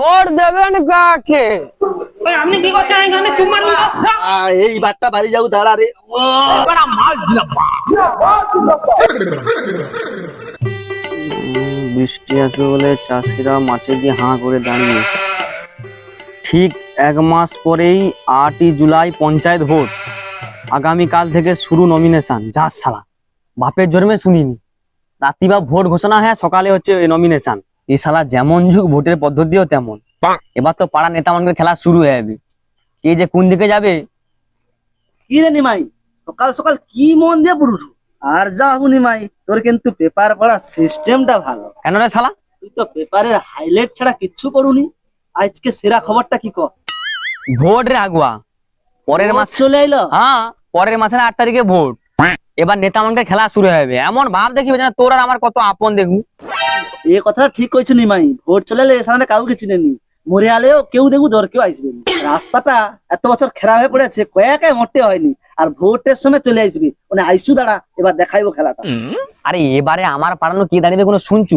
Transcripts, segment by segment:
Vote দেবেন কাকে? আপনি কি করছেন এখানে? এই বাড়ি যাব দাঁড়া রে। বৃষ্টি আসবে বলে চাষিরা মাঠে গিয়ে হাঁ করে দাঁড়িয়ে। ঠিক এক মাস পরেই আটই জুলাই পঞ্চায়েত ভোট। আগামীকাল থেকে শুরু নমিনেশন যা সালা। বাপের জন্মে শুনিনি। রাত্রি বা ভোট ঘোষণা হ্যাঁ সকালে হচ্ছে নমিনেশন এই সালা যেমন যুগ ভোটের পদ্ধতিও তেমন। এবার তো পাড়া নেতা মানুষের খেলা শুরু হয়ে যাবে। কে যে কোন দিকে যাবে? কি রে নিমাই? সকাল সকাল কি মন দিয়ে পড়ুছ আর যা হবু নিমাই তোর কিন্তু পেপার পড়ার সিস্টেমটা ভালো। কেন রে শালা? তুই তো পেপারের হাইলাইট ছাড়া কিচ্ছু পড়ুনি। আজকে সেরা খবরটা কি কর? ভোট রে আগুয়া। পরের মাস চলে এলো হ্যাঁ পরের মাসের আট তারিখে ভোট। এবার নেতা মানুষের খেলা শুরু হয়ে যাবে। এমন ভাব দেখিবে যেন তোর আর আমার কত আপন দেখব। এ কথাটা ঠিক কইছো নিমাই ভোট চলে এলে এখানে কাউকে চিনে নি। মরে আলেও কেউ দেখু ধর কেউ আসবে রাস্তাটা এত বছর খারাপ হয়ে পড়েছে কয়েকে মোটে হয়নি। আর ভোটের সময় চলে আসবে মানে আইসু দাঁড়া এবার দেখাইবো খেলাটা। আরে এবারে আমার পাড়ানো কি দাঁড়িয়ে কোনো শুনছু?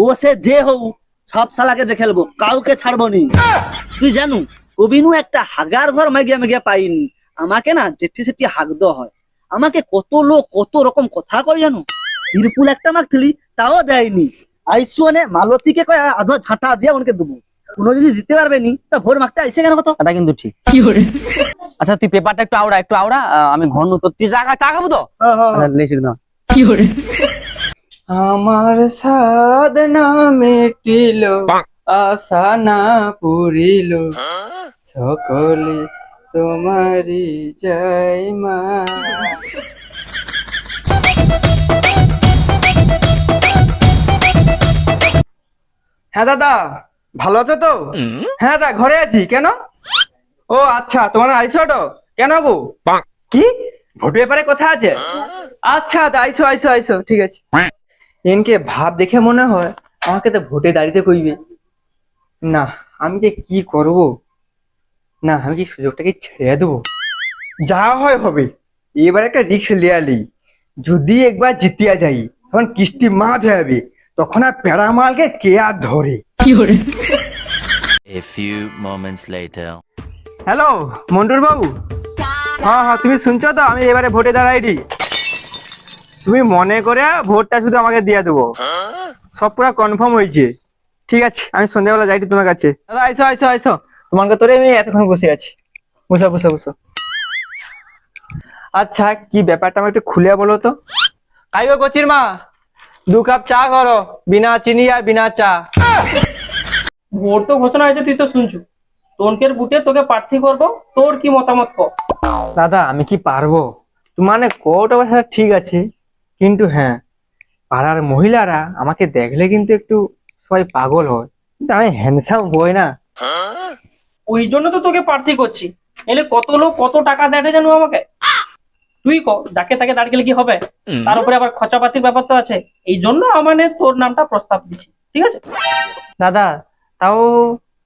ও সে যে হও সব শালাকে দেখে নেব কাউকে ছাড়বো নি। তুই জানু কবিনু একটা হাগার ঘর মাগিয়া মাগিয়া পাইনি। আমাকে না জেঠি সেটি হাগদ হয়। আমাকে কত লোক কত রকম কথা কয় জানো? তিরপুল একটা মাগছিলি তাও দেয়নি। আইসু মানে মালতীকে কয় আধো ঝাঁটা দিয়ে ওনকে দেবো কোনো যদি দিতে পারবে নি তা ভোট মাগতে আইসে কেন কত? এটা কিন্তু ঠিক। আচ্ছা তুই পেপারটা একটু আওড়া একটু আওড়া আমি ঘর নু তোর তুই চা চা খাব তো লেছি না আমার সাদ না মেটিল আশা না পুরিল। সকলে তোমারি জয় মা হ্যাঁ দাদা। ভালো আছো তো? হ্যাঁ দাদা ঘরে আছি। কেন? ও আচ্ছা তোমার আইসো তো কেন গো? কি? ভোট ব্যাপারে কথা আছে? আচ্ছা দাদা আইসো আইসো আইসো ঠিক আছে। এনকে ভাব দেখে মনে হয় আমাকে তো ভোটে দাঁড়িতে কইবে। না আমি যে কি করব? না আমি কি সুযোগটাকে ছেড়ে দেবো? যা হয় হবে। এবার একটা রিক্স লিয়ালি যদি একবার জিতিয়া যাই তখন কিস্তি মাছ হয়ে যাবে তখন আর পেড়া মালকে কে আর ধরে? A few moments later. Hello মন্টুর বাবু হ্যাঁ হ্যাঁ তুমি শুনছো তো? আমি এবারে ভোটে দাঁড়াইনি তুমি মনে করে ভোটটা শুধু আমাকে দিয়ে দেবো। সব পুরো কনফার্ম হয়েছে। ঠিক আছে আমি সন্ধ্যাবেলা যাইটি তোমার কাছে। দাদা আইসো আইসো আইসো। তোমার তোরে আমি এতক্ষণ বসে আছি। বসো বসো বসো। আচ্ছা কি ব্যাপারটা আমার একটু খুলে বলো তো? খাইবে কচির মা। দু কাপ চা করো বিনা চিনি আর বিনা চা। ভোট তো ঘোষণা হয়েছে তুই তো শুনছু। টনকের বুটে তোকে প্রার্থী করব তোর কি মতামত ক? দাদা আমি কি পারব? মানে কোটা কথা ঠিক আছে কিন্তু হ্যাঁ পাড়ার মহিলারা আমাকে দেখলে কিন্তু একটু সবাই পাগল হয়। কিন্তু আমি হ্যান্ডসাম বই না। ওই জন্য তো তোকে প্রার্থী করছি। এলে কত লোক কত টাকা দেয় জানো আমাকে? তুই ক যাকে তাকে দাঁড়িয়ে গেলে কি হবে? তার উপরে আবার খরচাপাতির ব্যাপার তো আছে। এই জন্য মানে তোর নামটা প্রস্তাব দিছি। ঠিক আছে? দাদা তাও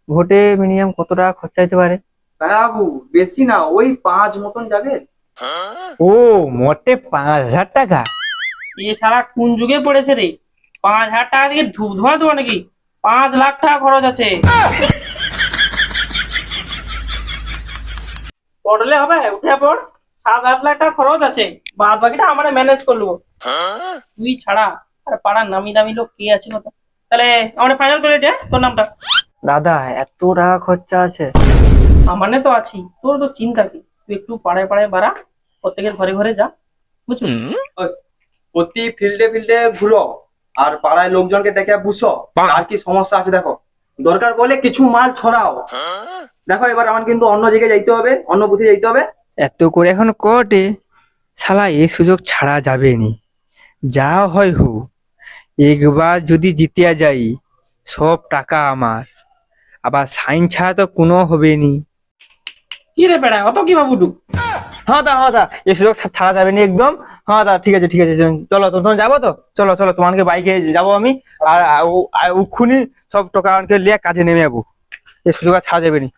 ভোটে মিনিমাম কত টাকা খরচা হতে পারে? বাবু বেশি না ওই পাঁচ মতন যাবে। ও মোটে পাঁচ হাজার টাকা। এ সারা কোন যুগে পড়েছে রে? পাঁচ হাজার টাকা দিয়ে ধূপ ধোয়া দেবো নাকি? পাঁচ লাখ টাকা খরচ আছে। পড়লে হবে উঠে পড়। সাত আট লাখ টাকা খরচ আছে বাদ বাকিটা আমরা ম্যানেজ করব তুই ছাড়া আর পাড়ার নামি দামি লোক কে আছে কত তাহলে আমরা ফাইনাল করে দে তোর নামটা? দাদা এত টাকা খরচা আছে। আমানে তো আছি তোর তো চিন্তা কি? তুই একটু পাড়ায় পাড়ায় বাড়া প্রত্যেকের ঘরে ঘরে যা বুঝছ? প্রতি ফিল্ডে ফিল্ডে ঘুরো আর পাড়ায় লোকজনকে ডেকে বুঝো আর কি সমস্যা আছে দেখো। দরকার বলে কিছু মাল ছড়াও। দেখো এবার আমার কিন্তু অন্য জায়গায় যাইতে হবে অন্য বুথে যাইতে হবে। এত করে এখন কটে শালা এ সুযোগ ছাড়া যাবে নি যা হয় হু একবার যদি জিতিয়া যাই সব টাকা আমার। আবার সাইন ছাড়া তো কোনো হবে নি কি রে বেড়া অত কি ভাবুটু হ্যাঁ দা হ্যাঁ দা এ সুযোগ ছাড়া যাবে না একদম। হ্যাঁ দা ঠিক আছে ঠিক আছে চলো তো তোমার যাব তো? চলো চলো তোমাকে বাইকে যাব আমি। আর আর ও- আর উক্ষুনি সব টাকা আমাকে লিয়ে কাজে নেমে যাব। এ সুযোগ আর ছাড়া যাবে না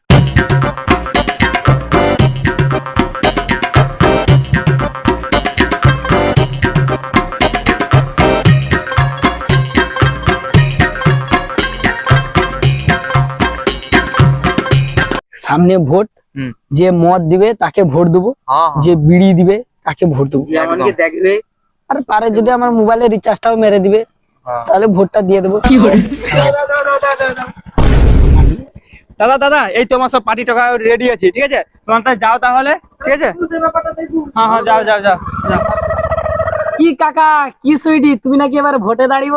সামনে ভোট যে মদ দিবে তাকে ভোট দেবো হ্যাঁ যে বিড়ি দিবে তাকে ভোট দেবো। দেখবে। আর পারে যদি আমার মোবাইলে রিচার্জটাও মেরে দিবে হ্যাঁ। তাহলে ভোটটা দিয়ে দেবো। কি দাদা দাদা এই তোমার সব পার্টি টাকা রেডি আছে ঠিক আছে? তোমার যাও তাহলে ঠিক আছে? হ্যাঁ হ্যাঁ যাও যাও যাও। কি কাকা কি সুইটি? তুমি নাকি এবার ভোটে দাঁড়িব?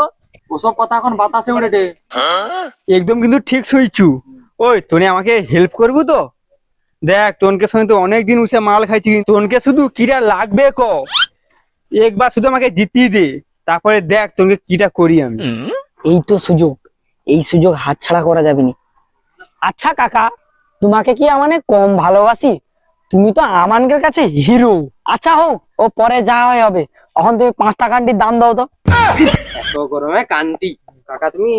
ওসব কথা এখন বাতাসে উঠেছে একদম কিন্তু ঠিক শুইছু। ওই তোনে আমাকে হেল্প করব তো? দেখ তোনকে সঙ্গে তো অনেক দিন উসে মাল খাইছি তোনকে শুধু কিরা লাগবে ক? একবার শুধু আমাকে জিতিয়ে দে। তারপরে দেখ তোনকে কিটা করি আমি। এই তো সুযোগ এই সুযোগ হাতছাড়া করা যাবে না। আচ্ছা কাকা তোমাকে কি আমানে কম ভালোবাসি? তুমি তো আমানকের কাছে হিরো। আচ্ছা হোক ও পরে যা হয় হবে। এখন তুমি পাঁচটা টাকাটির দাম দাও তো। তো গরমে কান্তি। কাকা তুমি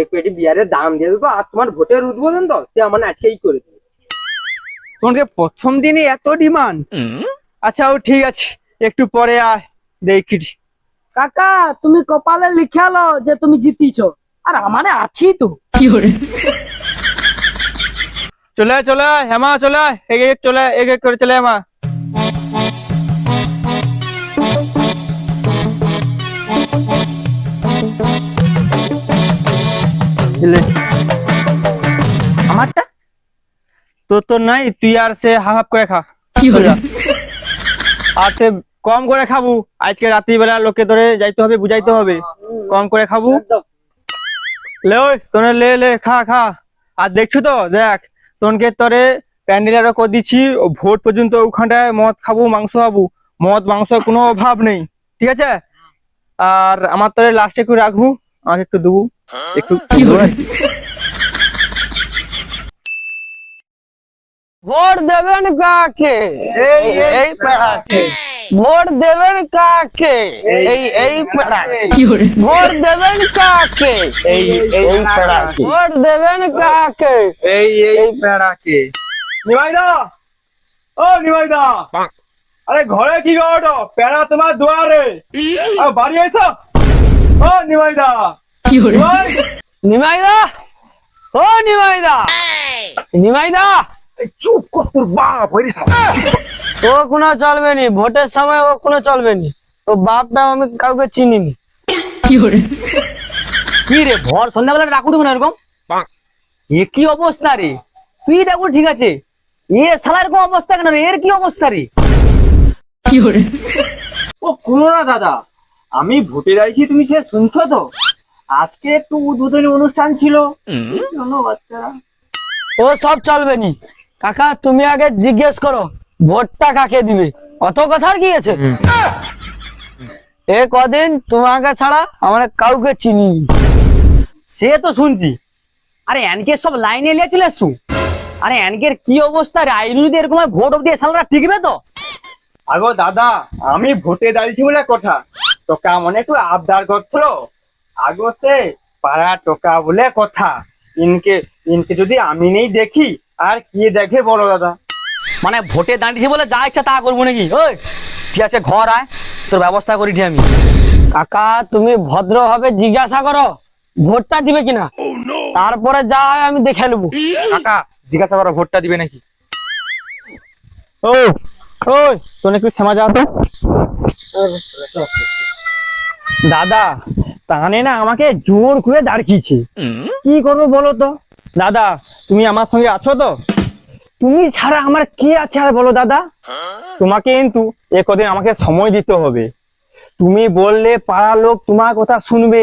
এক পেটি বিয়ারের দাম দিয়ে দেবো আর তোমার ভোটের উদ্বোধন তো সে আমার আজকেই করে দেবে। তোনকে প্রথম দিনে এত ডিমান্ড? আচ্ছা ও ঠিক আছে একটু পরে আয় দেখি। কাকা তুমি কপালে লিখালো যে তুমি জিতিছ আর আমারে আছি তো। চলে আয় চলে আয় হেমা চলে আয় এক এক চলে এক এক করে চলে হেমা। লে। আমারটা? তোর তো নাই তুই আর সে হাফ হাফ করে খা। চলে যা। আর সে কম করে খাব। আজকে রাত্রিবেলা লোকে ধরে যাইতে হবে বুঝাইতে হবে। কম করে খাব। লে ওই তোনে লে লে খা খা। আর দেখছ তো দেখ তোনকে তরে প্যান্ডেলারও করে দিচ্ছি। ভোট পর্যন্ত ওখানটায় মদ খাব মাংস খাব। মদ মাংস কোনো অভাব নেই। ঠিক আছে? আর আমার তরে লাস্টে একটু রাখব আমাকে একটু দেবো। একটু কি। ভোট দেবেন কাকে? এই, এই, পেড়াকে ভোট দেবেন কাকে? এই এই পেড়াকে ভোট দেবেন কাকে? এই এই পেড়াকে ভোট দেবেন কাকে? এই এই পেড়াকে নিমাইদা! ও নিমাইদা! আরে ঘরে কি করো পেড়া তোমার দুয়ারে। আর বাড়ি এসো ও নিমাইদা! নিমাই নিমাইদা ও নিমাইদা নিমাইদা চুপ কর তোর বাপ হইরে ও কোনো চলবে নি ভোটের সময় ও কোনো চলবে নি ও বাপটা আমি কাউকে কি রে ভর সন্ধ্যাবেলা এরকম? এ কি অবস্থা রে? তুই ডাকু ঠিক আছে। এ অবস্থা কেন রে? এর কি অবস্থা রে? ও কোনো না দাদা আমি ভোটে দাঁড়িয়েছি তুমি সে শুনছো তো? আজকে একটু উদ্বোধনী অনুষ্ঠান ছিল। বাচ্চারা ও সব চলবে নি। কাকা তুমি আগে জিজ্ঞেস করো ভোটটা কাকে দিবে? অত কথার কি আছে? এ কদিন তোমাকে ছাড়া আমরা কাউকে চিনি সে তো শুনছি। আরে এনকে সব লাইনে লিয়েছিল শু আরে এনকের কি অবস্থা রে? আইনু যদি এরকম ভোট অব্দি শালারা টিকবে তো? আগো দাদা আমি ভোটে দাঁড়িয়েছি বলে কথা। তো কেমন একটু আবদার করছিল আগো সে পাড়া টোকা বলে কথা। ইনকে ইনকে যদি আমি নেই দেখি আর কি দেখে বলো দাদা? মানে ভোটে দাঁড়িয়েছি বলে যা ইচ্ছা তা করব নাকি? ওই ঠিক আছে ঘর আয় তোর ব্যবস্থা করি আমি। কাকা তুমি ভদ্রভাবে জিজ্ঞাসা করো ভোটটা দিবে কিনা? তারপরে যা হয় আমি দেখে নেব। কাকা জিজ্ঞাসা করো ভোটটা দিবে নাকি? ও ওই তোর একটু থেমা যাও তো। দাদা তাহলে না আমাকে জোর করে দাঁড়িয়েছে কি করব বলো তো? দাদা তুমি আমার সঙ্গে আছো তো? তুমি ছাড়া আমার কি আছে আর বলো দাদা? তোমাকে কিন্তু এ কদিন আমাকে সময় দিতে হবে। তুমি বললে পাড়ার লোক তোমার কথা শুনবে।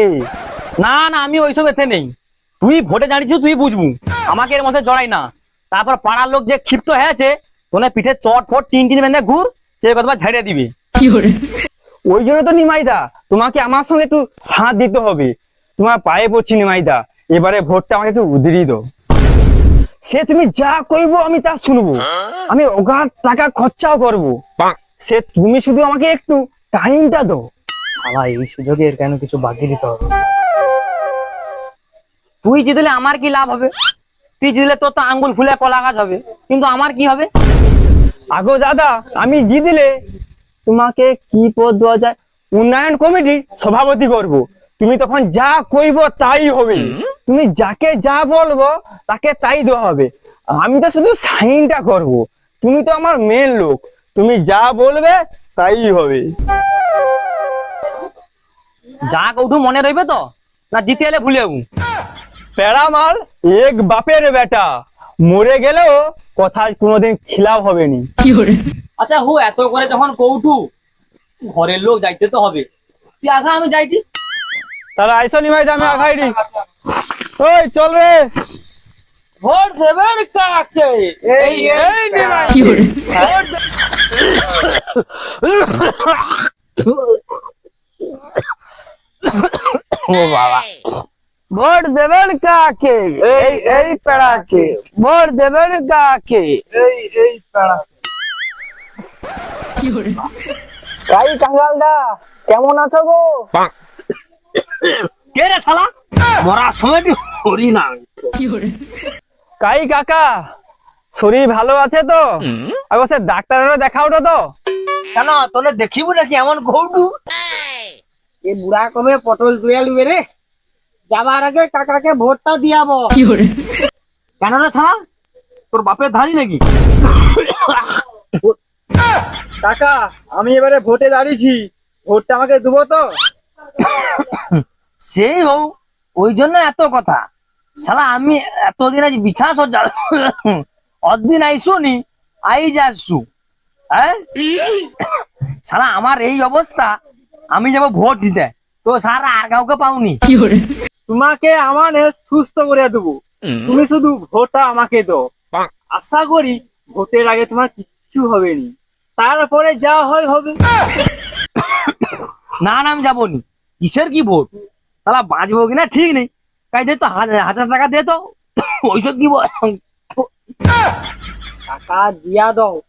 না না আমি ওইসব এতে নেই। তুই ভোটে দাঁড়িয়েছিস তুই বুঝবু। আমাকে এর মধ্যে জড়াই না। তারপর পাড়ার লোক যে ক্ষিপ্ত হয়েছে তোনে পিঠে চট ফট টিন টিন বেঁধে ঘুর সে কথা ঝেড়ে দিবে। ওই জন্য তো নিমাইদা তোমাকে আমার সঙ্গে একটু সাথ দিতে হবে। তোমার পায়ে পড়ছি নিমাইদা এবারে ভোটটা আমাকে একটু উদিরি দাও। সে তুমি যা কইবো আমি তা শুনব। আমি অগাধ টাকা খরচাও করব। সে তুমি শুধু আমাকে একটু টাইমটা দাও। শালা এই সুযোগে এর কেন কিছু বাকি দিতে হবে? তুই জিতলে আমার কি লাভ হবে? তুই জিতলে তোর তো আঙ্গুল ফুলে কলা গাছ হবে। কিন্তু আমার কি হবে? আগো দাদা আমি জিতলে তোমাকে কি পদ দেওয়া যায়? উন্নয়ন কমিটির সভাপতি করব। তুমি তখন যা কইব তাই হবে। তুমি যাকে যা বলব তাকে তাই দেওয়া হবে। আমি তো শুধু সাইনটা করব। তুমি তো আমার মেন লোক। তুমি যা বলবে তাই হবে। যা কৌঠু মনে রইবে তো? না জিতে এলে ভুলে যাব। প্যারামাল এক বাপের বেটা। মরে গেলেও কথা কোনোদিন খিলাপ হবে নি। আচ্ছা হু এত করে যখন কৌঠু ঘরের লোক যাইতে তো হবে তুই আঘা আমি যাইটি তাহলে আইসো নি ভাই আমি আখাইডি ওই চল রে ভোট দেবেন কাকে এই এই নিমাই ভোট ও বাবা ভোট দেবেন কাকে এই এই পেড়াকে ভোট দেবেন কাকে এই এই পেড়াকে কাই কাঙ্গালদা কেমন আছো গো? কে রে শালা? মরার সময় হরি না। কাই কাকা শরীর ভালো আছে তো? সে ডাক্তারেরও দেখাও তো। কেন তোলে দেখিব নাকি এমন কৌটু এ বুড়া কবে পটল তুলে লিবে রে? যাবার আগে কাকাকে ভোটটা দিয়াবো কেন রে শালা? তোর বাপের ধারি নাকি? কাকা আমি এবারে ভোটে দাঁড়িয়েছি। ভোটটা আমাকে দেবো তো? সেই হও ওই জন্য এত কথা। শালা আমি এতদিন আজ বিছা সজ্জা অদিন আইসু নি আই যাসু হ্যাঁ? শালা আমার এই অবস্থা আমি যাব ভোট দিতে। তো সারা আর কাউকে পাওনি। তোমাকে আমার সুস্থ করে দেবো। তুমি শুধু ভোটটা আমাকে দাও। আশা করি ভোটের আগে তোমার কিচ্ছু হবে নি তারপরে যা হয় হবে। না না আমি যাব নি কিসের কি ভোট? শালা বাঁচবো কিনা ঠিক নেই। তাই দে তো হাজার টাকা দে তো। ওইসব কি টাকা দিয়া দাও।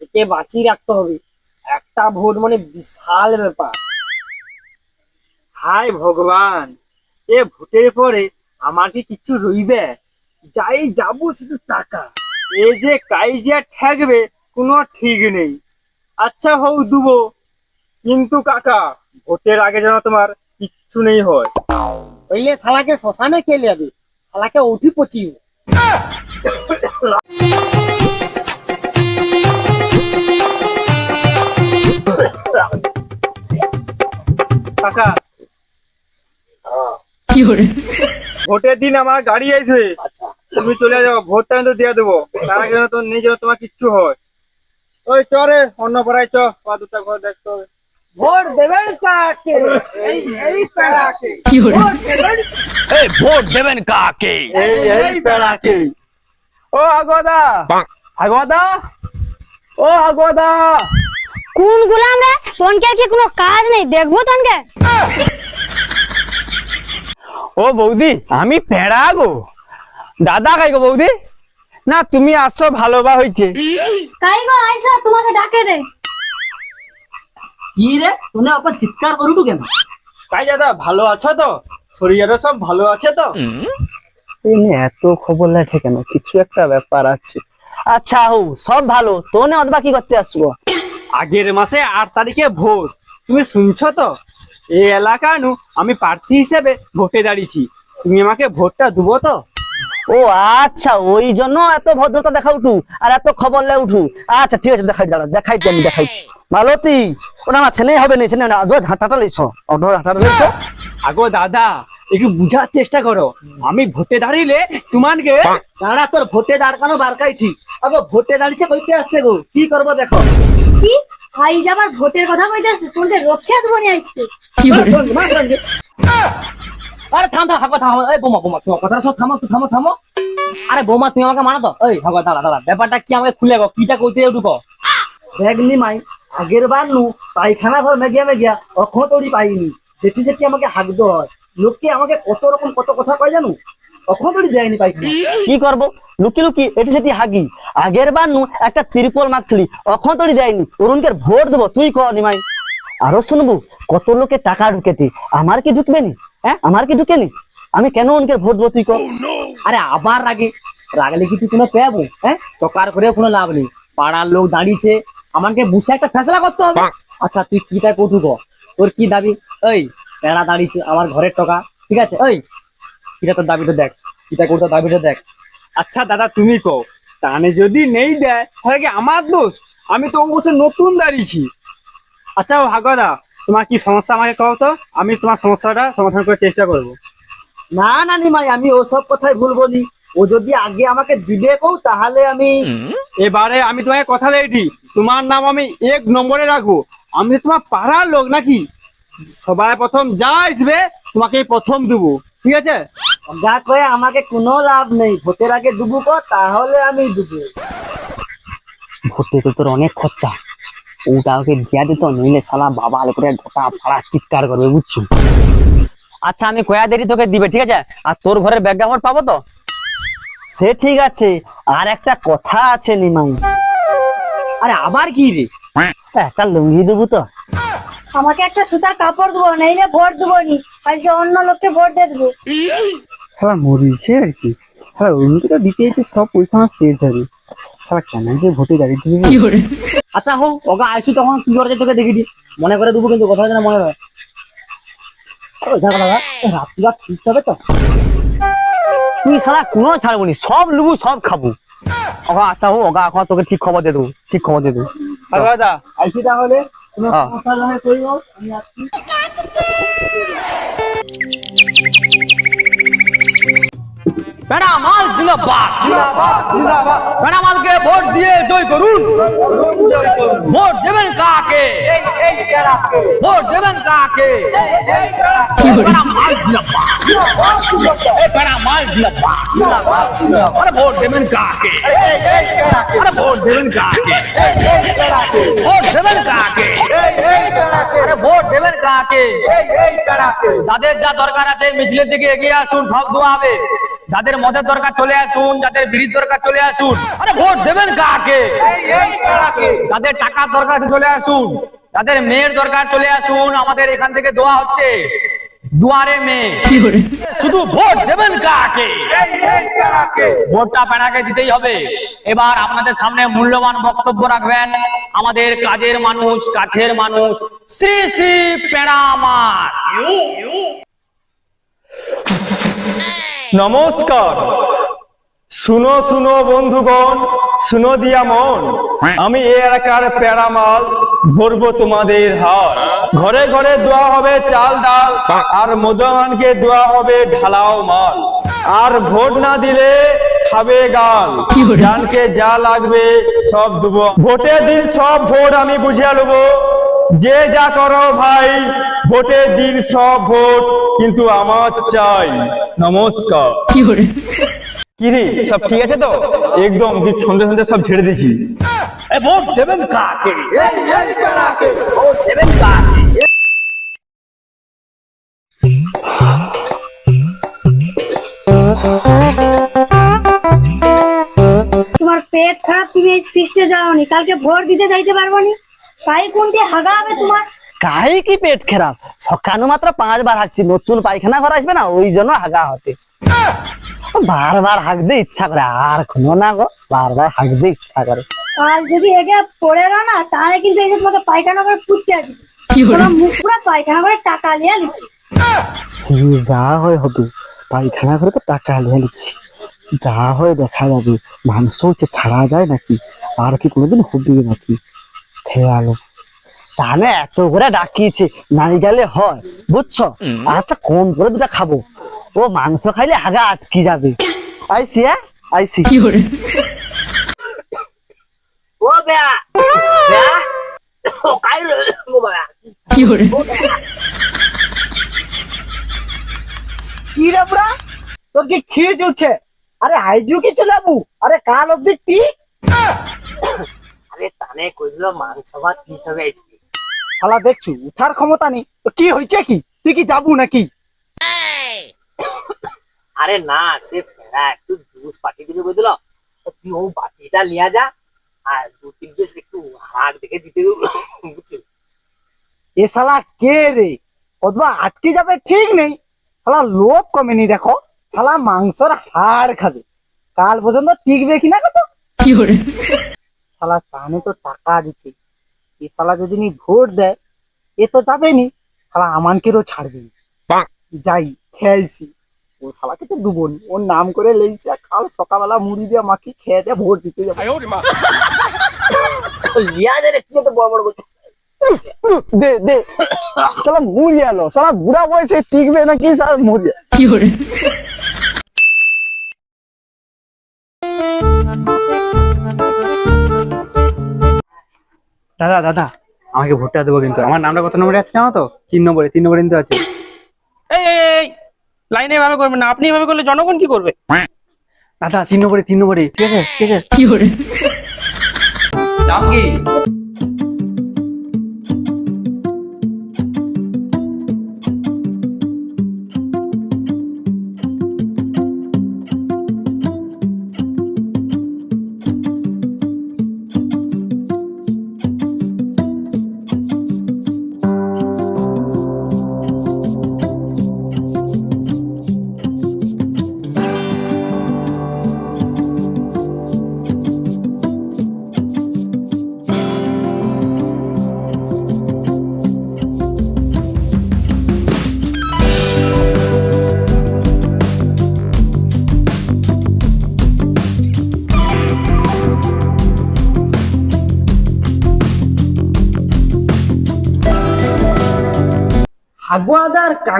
একে বাঁচিয়ে রাখতে হবে। একটা ভোট মানে বিশাল ব্যাপার। হায় ভগবান! এ ভোটের পরে আমার কি কিছু রইবে? যাই যাব শুধু টাকা। এ যে কাইজিয়া ঠেকবে কোনো ঠিক নেই। আচ্ছা হও দুবো। কিন্তু কাকা ভোটের আগে যেন তোমার কিচ্ছু নেই হয়। হইলে শালাকে শ্মশানে কে যাবে শালাকে উঠি পচিও কাকা। ভোটের দিন আমার গাড়ি আইছে। তুমি চলে যাও ভোটটা কিন্তু দিয়ে দেবো। তার আগে যেন তোমার নেই যেন তোমার কিচ্ছু হয়। ওই চরে অন্য পাড়ায় চ বা দুটা ঘর দেখতে হবে ভোট দেবেন কাকে? এই এই পেড়াকে। এই ভোট দেবেন কাকে? এই এই পেড়াকে। ও আগদা। আগদা? ও আগদা। কোন গুলাম রে? তোনকে কি কোনো কাজ নেই? দেখব তোনকে। ও বৌদি আমি পেড়া গো। দাদা কাই গো বৌদি? না তুমি আসছো ভালো বা হয়েছে। কাই গো আইসা তোমাকে ডাকে রে কি রে? চিৎকার করুটু কেন? তাই দাদা ভালো আছো তো? শরীরেরও সব ভালো আছে তো? এনে এত খবর লাঠে কেন? কিছু একটা ব্যাপার আছে। আচ্ছা হো সব ভালো। তোনে অদবা কি করতে আসব? আগের মাসে আট তারিখে ভোট। তুমি শুনছো তো? এই এলাকা নু আমি প্রার্থী হিসেবে ভোটে দাঁড়িয়েছি। তুমি আমাকে ভোটটা দেবো তো? ও আচ্ছা ওই জন্য এত ভদ্রতা দেখা উঠু আর এত খবর লে উঠু আচ্ছা ঠিক আছে দেখাই দাঁড়া দেখাইছি আমি দেখাইছি মালতী ওটা আমার ছেলে হবে না ছেলে না দো ঝাঁটাটা লইছো? অটো ঝাঁটাটা লইছো? আগো দাদা একটু বুঝার চেষ্টা করো। আমি ভোটে দাঁড়িলে তোমাকে দাঁড়া তোর ভোটে দাঁড়ানো বারকাইছি আগো ভোটে দাঁড়িয়েছে কইতে আসছে গো কি করব দেখো। কি? আই যাবার ভোটের কথা কইতাছ তোনকে রক্ষা দেবো নি আইছে। আরে থাম থাম হাগো থামো এই বোমা বোমা শোনো কথাটা সব থামো একটু থামো থামো। আরে বোমা তুমি আমাকে মানো তো। এই হাগো দাঁড়া দাঁড়া ব্যাপারটা কি আমাকে খুলে গো কিটা কইতে উঠুকো ব্যাগনি মাই আগের বার নু পায়খানা ঘর মেগিয়া মেগিয়া অখন তড়ি পাইনি। যেটি সেটি আমাকে হাগদ হয়। লোককে আমাকে কত রকম কত কথা কয় জানো? অখন তড়ি দেয়নি পায়খানা। কি করব? লুকি লুকি এটি সেটি হাগি। আগের বার নু একটা তিরপল মাখলি অখন তড়ি দেয়নি। অরুণকে ভোট দেবো তুই ক নিমাই। আরও শুনব কত লোকে টাকা ঢুকেছে আমার কি ঢুকবে নি? হ্যাঁ? আমার কি ঢুকেনি আমি কেন ওনকে ভোট দেবো তুই ক আরে আবার রাগে। রাগলে কি তুই কোনো পেয়াবো হ্যাঁ? চকার করে কোনো লাভ নেই। পাড়ার লোক দাঁড়িয়েছে। আমাকে বুঝে একটা ফেসলা করতে হবে। আচ্ছা তুই কিটা কটুক তোর কি দাবি? এই পেড়া দাঁড়িয়েছে আমার ঘরের টাকা। ঠিক আছে এই কিটা তোর দাবিটা দেখ। কিটা করতে দাবিটা দেখ। আচ্ছা দাদা তুমি কো টানে যদি নেই দেয় তাহলে কি আমার দোষ? আমি তো অবশ্য নতুন দাঁড়িয়েছি। আচ্ছা ও হাগদা তোমার কি সমস্যা আমাকে কও তো? আমি তোমার সমস্যাটা সমাধান করার চেষ্টা করব। না না নিমাই আমি ওসব কথাই ভুলবো নি ও যদি আগে আমাকে দিবে কও তাহলে আমি এবারে আমি তোমাকে কথা দিই তোমার নাম আমি এক নম্বরে রাখব। আমি তোমার পাড়ার লোক নাকি? সবাই প্রথম যা আসবে তোমাকে প্রথম দেবো। ঠিক আছে? যা কয়ে আমাকে কোনো লাভ নেই। ভোটের আগে দুবু কো তাহলে আমি দুবো। ভোটে তো তোর অনেক খরচা। ওটা ওকে দিয়া দিত নইলে শালা বাবা আলে করে গোটা পাড়া চিৎকার করবে বুঝছ? আচ্ছা আমি কয়া দেরি তোকে দিবে ঠিক আছে? আর তোর ঘরের ব্যাকগ্রাউন্ড পাবো তো? সে ঠিক আছে আর একটা কথা আছে নিমাই। আরে আবার কি রে? একটা লুঙ্গি দেবো তো। আমাকে একটা সুতার কাপড় দেবো নাইলে ভোট দেবো নি। আজকে অন্য লোককে ভোট দিয়ে দেবো। শালা মরিছে আর কি। শালা অরুণকে তো দিতে দিতে সব পয়সা আমার শেষ হবে। শালা কেন যে ভোটে দাঁড়িয়ে আচ্ছা হোক ওকে আইসু তখন কি করে তোকে দেখি দি মনে করে দেবো কিন্তু কথা যেন মনে হয়। রাত্রি রাত ফিস্ট হবে তো। তুই শালা কোনো ছাড়বো নি সব লুবু সব খাব। ওগা আচ্ছা হোক ওগা এখন তোকে ঠিক খবর দিয়ে দেবো ঠিক খবর দিয়ে দেবো। আইছি তাহলে? কোনো হ্যাঁ। সমস্যা না আমি আসছি। প্যারামাল জিন্দাবাদ। প্যারামালকে ভোট দিয়ে জয় করুন। ভোট দেবেন কাকে? ভোট দেবেন কাকে? প্যারামাল জিন্দাবাদ। প্যারামাল জিন্দাবাদ। ভোট দেবেন কাকে? আরে ভোট দেবেন কাকে? ভোট দেবেন কাকে? ভোট দেবেন কাকে? যাদের যা দরকার আছে মিছিলের দিকে এগিয়ে আসুন, সব দোয়া হবে। যাদের মদের দরকার চলে আসুন যাদের বিড়ির দরকার চলে আসুন। আরে ভোট দেবেন কাকে? যাদের টাকার দরকার চলে আসুন। যাদের মেয়ের দরকার চলে আসুন আমাদের এখান থেকে দোয়া হচ্ছে দুয়ারে মেয়ে। শুধু ভোট দেবেন কাকে? ভোটটা প্যাড়াকে দিতেই হবে। এবার আপনাদের সামনে মূল্যবান বক্তব্য রাখবেন। আমাদের কাজের মানুষ কাছের মানুষ শ্রী শ্রী পেড়ামার নমস্কার। শুনো শুনো বন্ধুগণ শুনো দিয়া মন। আমি এই এলাকার প্যারামাল ধরবো তোমাদের হার ঘরে ঘরে দোয়া হবে চাল ডাল আর মদনকে দোয়া হবে ঢালাও মাল। আর ভোট না দিলে খাবে গাল। জানকে যা লাগবে সব দেবো। ভোটের দিন সব ভোট আমি বুঝিয়ে নেব যে যা করো ভাই ভোটের দিন সব ভোট কিন্তু আমার চাই। নমস্কার। কি কিরে? সব ঠিক আছে তো? একদম সন্ধ্যে সন্ধ্যে সব ছেড়ে দিছি এ ভোট দেবেন কাকে? ভোট দেবেন কাকে? তোমার পেট খারাপ তুমি এই ফিস্টে যাওনি। কালকে ভোট দিতে যাইতে পারব নি। তাই কোনটি হাগা হবে তোমার? কাহি কি পেট খারাপ সকালে মাত্র পাঁচবার হাঁকছি নতুন পায়খানা ঘর আসবে না ওই জন্য হাগা হতে। বারবার হাঁকতে ইচ্ছা করে আর কোনো না গো বারবার হাঁকতে ইচ্ছা করে। কাল যদি হেগে পড়ে রো না তাহলে কিন্তু এই যে তোমাকে পায়খানা করে পুঁততে আসবে তোমার মুখ পুরো পায়খানা করে টাকা লিয়া লিছি। সে যা হয় হবে পায়খানা করে তো টাকা লিয়ে নিচ্ছি যা হয় দেখা যাবে মাংস হচ্ছে ছাড়া যায় নাকি আর কি কোনোদিন হবে নাকি। খেয়ালো তাহলে এত করে ডাকিয়েছে নাই গেলে হয় বুঝছ? আচ্ছা কম করে দুটা খাব? ও মাংস খাইলে হাগা আটকি যাবে। আইসি হ্যাঁ? আইসি। ও বেয়া। বেয়া? ও কাই ও বেয়া। কি রে বুড়া তোর কি খেয়ে চলছে? আরে আইজু কি আরে কাল অব্দি ঠিক আরে তানে কইলো মাংস ভাত কি হবে শালা দেখছু উঠার ক্ষমতা নেই। তো কি হয়েছে কি? তুই কি যাব নাকি? আরে না সে ফেরা একটু জুস পাঠিয়ে দিবে বুঝলো তুই ও বাটিটা লিয়া যা আর দু তিন পিস একটু হাড় দেখে দিতে বুঝছ? এ শালা কে রে? অথবা আটকে যাবে ঠিক নেই। শালা লোভ কমেনি দেখো। শালা মাংসর হাড় খাবে। কাল পর্যন্ত টিকবে কিনা কত? কি করে? শালা কানে তো টাকা দিচ্ছে। এ শালা যদি নি ভোট দেয় এ তো যাবে নি শালা আমানকেও ছাড়বে নি। যাই খেয়েছি। ও শালাকে তো ডুবন ওর নাম করে লেইছে আর কাল সকালবেলা মুড়ি দিয়ে মাখি খেয়ে দিয়ে ভোট দিতে যাবে। কি তো বড় বড়। দে দে। সালা মুড়িয়া লো সালা বুড়া বয়সে টিকবে নাকি? সালা মুড়িয়া দাদা দাদা। আমাকে ভোটটা দেবো কিন্তু। আমার নামটা কত নম্বরে আছে জানো তো? তিন নম্বরে তিন নম্বরে কিন্তু আছে। এই লাইনে এভাবে করবেন না। আপনি এভাবে করলে জনগণ কি করবে? দাদা তিন নম্বরে তিন নম্বরে। ঠিক আছে ঠিক আছে। নাম কি?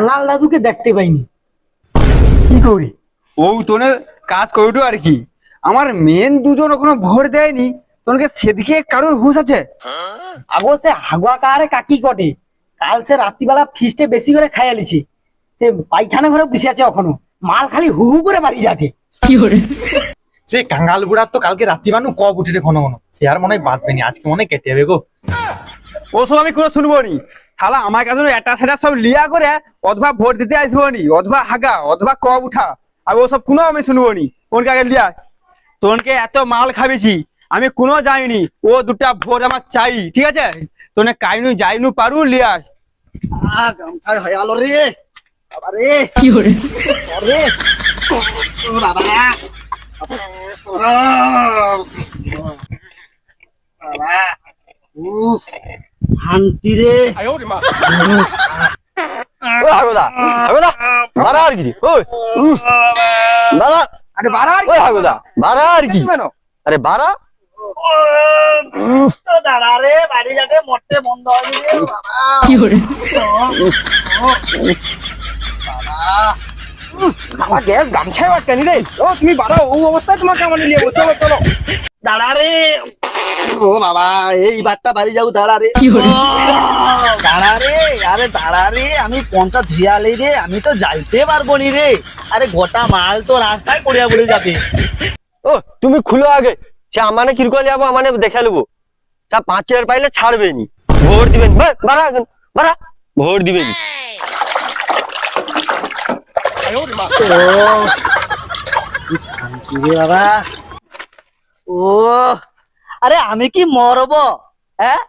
কাঙ্গাল দাদুকে দেখতে পাইনি। কি করি? ও তোনে কাজ করব আর কি। আমার মেন দুজন ওখানে ভোট দেয়নি। তোনকে সেদিকে কারোর হুঁশ আছে? আগো সে হাগুয়া কারে কাকি কটে। কাল সে রাত্রিবেলা ফিস্টে বেশি করে খাইয়ালিছি সে পায়খানা ঘরে বসে আছে এখনও। মাল খালি হু হু করে বাড়ি যাতে সে কাঙ্গাল বুড়ার তো কালকে রাত্রি বানু কব উঠে ঘন ঘন। সে আর মনে হয় বাঁচবে নি আজকে মনে হয় কেটে যাবে গো। ওসব আমি কোনো শুনব নি। শালা আমার কাছে এটা সেটা সব লিয়া করে অথবা ভোট দিতে আসব নি অথবা হাগা অথবা কব উঠা আর ওসব কোনো আমি শুনব নি কোনকে আগে লিয়া? তোনকে এত মাল খাবেছি আমি কোনো যাইনি ও দুটা ভোট আমার চাই ঠিক আছে? তোনে কাইনু যাইনু পারু লিয়া। গামছায় হয়ে গেল রে। বাবা রে। রে। ও বাবা। বাবা। উফ শান্তি রে? আর বাড়া দাঁড়া রে বাড়ি যাতে মরতে বন্ধ হয়নি রে বাবা। আমার গ্যাস গামছায় আটকানি রে। ও তুমি বাড়াও ও অবস্থায় তোমাকে আমার নিয়ে যাব চলো চলো। দাঁড়া রে। ও বাবা এই বারটা বাড়ি যাব দাঁড়া রে। দাঁড়া রে আরে দাঁড়া রে আমি ধিয়ালে রে আমি তো যাইতে পারব নি রে। আরে গোটা মাল তো রাস্তায় পড়িয়া পড়ে যাবে। ও তুমি খুলো আগে। সে আমানে কিরকল যাব আমানে দেখে নেব চা পাঁচ হাজার পাইলে ছাড়বে নি ভোট দিবেন। বা- বাড়া বাড়া। ভোট দিবেন। বাবা ও আরে আমি কি মরব হ্যাঁ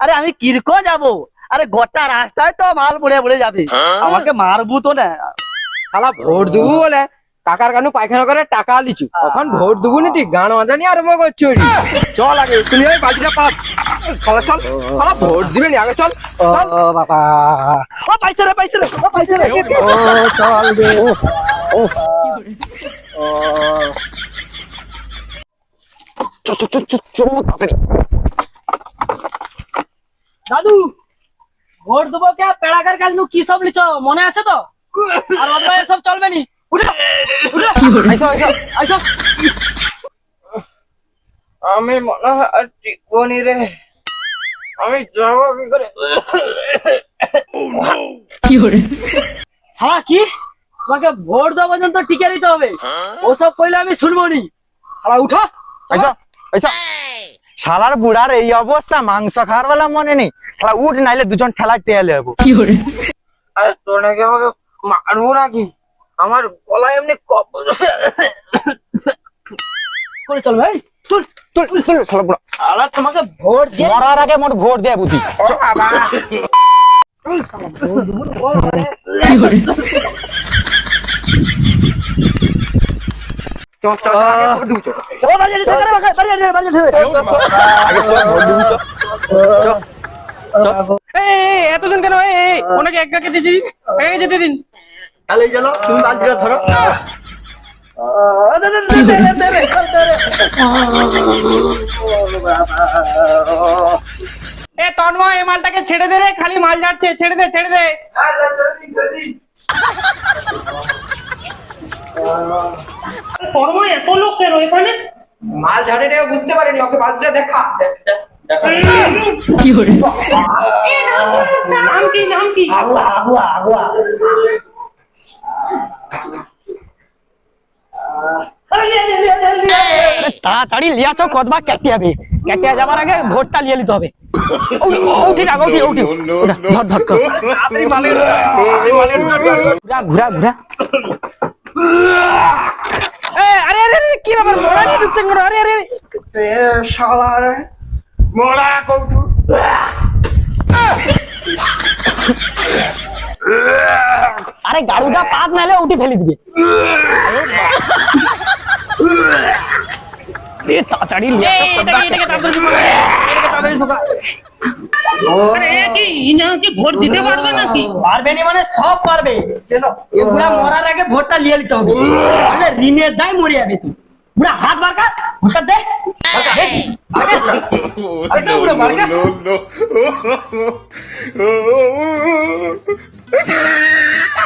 আরে আমি কিরক যাব আরে গোটা রাস্তায় তো মাল পড়ে পড়ে যাবে আমাকে মারবো তো না। শালা ভোট দেবো বলে। কাকার কানু পায়খানা করে টাকা লিচু এখন ভোট দেবো নি তুই গান বাজানি আরম্ভ করছ চল আগে তুমি ওই বাজিটা পাস চল চল শালা ভোট দিবে নি? আগে চল ও বাবা। ও পাইছে রে পাইছে রে ও পাইছে রে। ও চল রে ও ও। দাদু ভোট দেবো কে? পেড়াকার কাজ নু কি সব লিচ? মনে আছে তো? আর অথবা এসব চলবে নি। উঠে উঠে আইসো আইসো। আইসো। আমি মনে হয় আর টিকবো নি রে। আমি যাব কি করে? হ্যাঁ কি তোমাকে ভোট দেওয়া পর্যন্ত টিকে দিতে হবে। ওসব কইলে আমি শুনব নি। হ্যাঁ উঠো। আইসা আইসা। শালার বুড়ার এই অবস্থা মাংস খাওয়ার বেলা মনে নেই। শালা উঠ নাইলে দুজন ঠেলা টেয়ালে যাব আরে তোর নাকি আমাকে মারবো নাকি? আমার গলায় এমনি কপ করে চলবে এই, তুল তুল তুল শালা বুড়া। আর তোমাকে ভোট দিয়ে মরার আগে মোট ভোট দেয় বুদ্ধি চল চল আগে ভোট দেবো ও। এই, এই এই, এতজন কেন? ওনাকে এক কাকে দিয়েছি একে যেতে দিন। তাহলে চলো তুমি বালতিটা ধরো। এ তন্ময় এই মালটাকে ছেড়ে দে রে খালি মাল যাচ্ছে ছেড়ে দে ছেড়ে দে। তন্ময় এত লোক কেন এখানে? মাল ঝাড়ে বুঝতে পারিনি ওকে বালতিটা দেখা। নাম কি নাম কি? আরে তাড়াতাড়ি লিয়াছ কতবার কেটে যাবে। কেটে যাবার আগে ভোটটা লিয়ে নিতে হবে। উঠি রাখ উঠি উঠি। ধর ধর ধর। ঘুরা ঘুরা ঘুরা। এ, আরে আরে আরে, কি ব্যাপার? মোড়া নিয়ে ঢুকছেন আরে আরে আরে। শালার মোড়া কৌটু। আরে গাড়ুটা পাত নালে উঠি ফেলে দিবে। তাড়াতাড়ি ভোট দিতে পারবে নাকি? পারবে নি মানে সব পারবে এগুলা মরার আগে ভোটটা লিয়ে নিতে হবে। মানে ঋণের দায় মরে যাবে তুই। পুরা হাত বারকা ভোটটা দে। দে। আরে ¡Ah!